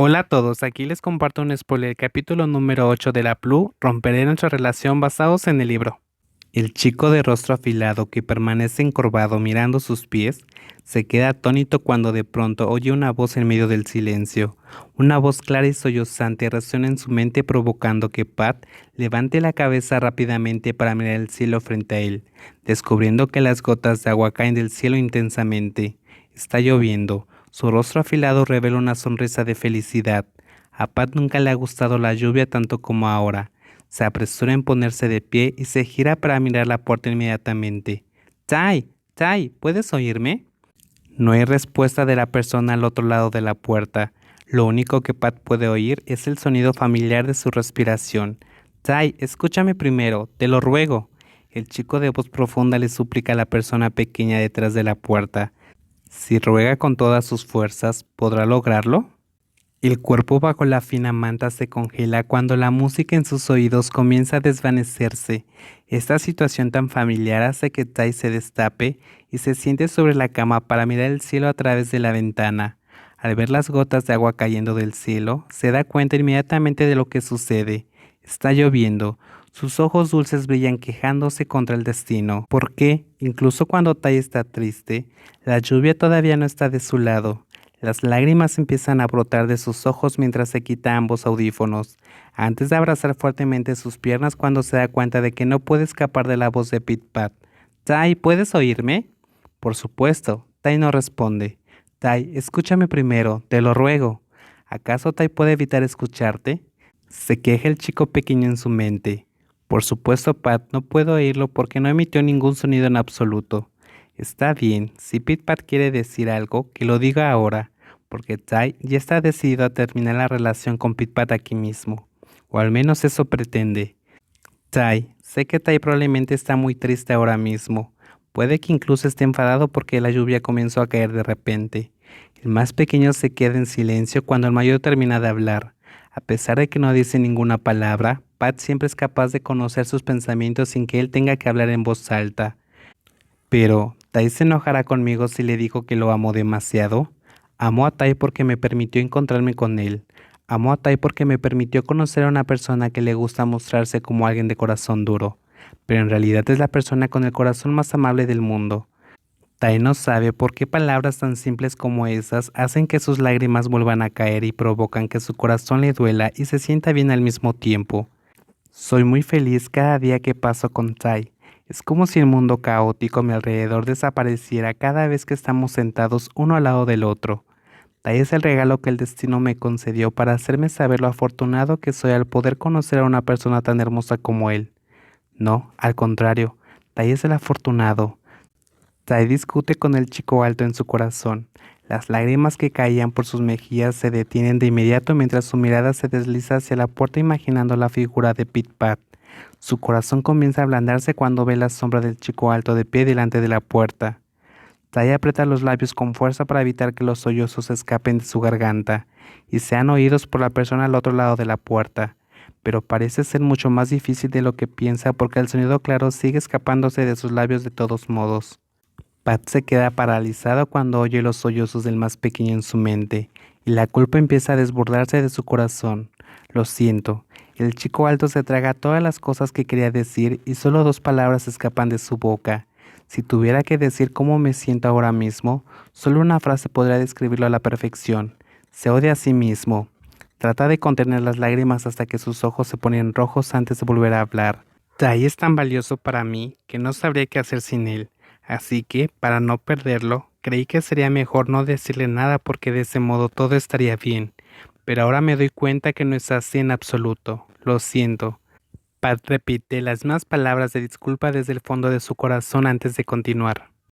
Hola a todos, aquí les comparto un spoiler capítulo número 8 de la Plu, Romperé nuestra relación basados en el libro. El chico de rostro afilado que permanece encorvado mirando sus pies, se queda atónito cuando de pronto oye una voz en medio del silencio. Una voz clara y sollozante resuena en su mente provocando que Pat levante la cabeza rápidamente para mirar el cielo frente a él, descubriendo que las gotas de agua caen del cielo intensamente. Está lloviendo. Su rostro afilado revela una sonrisa de felicidad. A Pat nunca le ha gustado la lluvia tanto como ahora. Se apresura en ponerse de pie y se gira para mirar la puerta inmediatamente. Tai, Tai, ¿puedes oírme? No hay respuesta de la persona al otro lado de la puerta. Lo único que Pat puede oír es el sonido familiar de su respiración. Tai, escúchame primero, te lo ruego. El chico de voz profunda le suplica a la persona pequeña detrás de la puerta. Si ruega con todas sus fuerzas, ¿podrá lograrlo? El cuerpo bajo la fina manta se congela cuando la música en sus oídos comienza a desvanecerse. Esta situación tan familiar hace que Tai se destape y se siente sobre la cama para mirar el cielo a través de la ventana. Al ver las gotas de agua cayendo del cielo, se da cuenta inmediatamente de lo que sucede. Está lloviendo. Sus ojos dulces brillan quejándose contra el destino. ¿Por qué? Incluso cuando Tai está triste, la lluvia todavía no está de su lado. Las lágrimas empiezan a brotar de sus ojos mientras se quita ambos audífonos, antes de abrazar fuertemente sus piernas cuando se da cuenta de que no puede escapar de la voz de Pit Pat. Tai, ¿puedes oírme? Por supuesto. Tai no responde. Tai, escúchame primero, te lo ruego. ¿Acaso Tai puede evitar escucharte? Se queja el chico pequeño en su mente. Por supuesto, Pat, no puedo oírlo porque no emitió ningún sonido en absoluto. Está bien, si Pit Pat quiere decir algo, que lo diga ahora, porque Tai ya está decidido a terminar la relación con Pit Pat aquí mismo. O al menos eso pretende. Tai, sé que Tai probablemente está muy triste ahora mismo. Puede que incluso esté enfadado porque la lluvia comenzó a caer de repente. El más pequeño se queda en silencio cuando el mayor termina de hablar. A pesar de que no dice ninguna palabra, Pat siempre es capaz de conocer sus pensamientos sin que él tenga que hablar en voz alta. Pero, ¿Tai se enojará conmigo si le digo que lo amo demasiado? Amo a Tai porque me permitió encontrarme con él. Amo a Tai porque me permitió conocer a una persona que le gusta mostrarse como alguien de corazón duro, pero en realidad es la persona con el corazón más amable del mundo. Tai no sabe por qué palabras tan simples como esas hacen que sus lágrimas vuelvan a caer y provocan que su corazón le duela y se sienta bien al mismo tiempo. Soy muy feliz cada día que paso con Tai. Es como si el mundo caótico a mi alrededor desapareciera cada vez que estamos sentados uno al lado del otro. Tai es el regalo que el destino me concedió para hacerme saber lo afortunado que soy al poder conocer a una persona tan hermosa como él. No, al contrario, Tai es el afortunado. Tai discute con el chico alto en su corazón. Las lágrimas que caían por sus mejillas se detienen de inmediato mientras su mirada se desliza hacia la puerta imaginando la figura de Pit Pat. Su corazón comienza a ablandarse cuando ve la sombra del chico alto de pie delante de la puerta. Tai aprieta los labios con fuerza para evitar que los sollozos escapen de su garganta y sean oídos por la persona al otro lado de la puerta, pero parece ser mucho más difícil de lo que piensa porque el sonido claro sigue escapándose de sus labios de todos modos. Pat se queda paralizado cuando oye los sollozos del más pequeño en su mente, y la culpa empieza a desbordarse de su corazón. Lo siento. El chico alto se traga todas las cosas que quería decir y solo dos palabras escapan de su boca. Si tuviera que decir cómo me siento ahora mismo, solo una frase podría describirlo a la perfección. Se odia a sí mismo. Trata de contener las lágrimas hasta que sus ojos se ponen rojos antes de volver a hablar. Tai es tan valioso para mí que no sabría qué hacer sin él. Así que, para no perderlo, creí que sería mejor no decirle nada porque de ese modo todo estaría bien. Pero ahora me doy cuenta que no es así en absoluto. Lo siento. Pat repite las más palabras de disculpa desde el fondo de su corazón antes de continuar.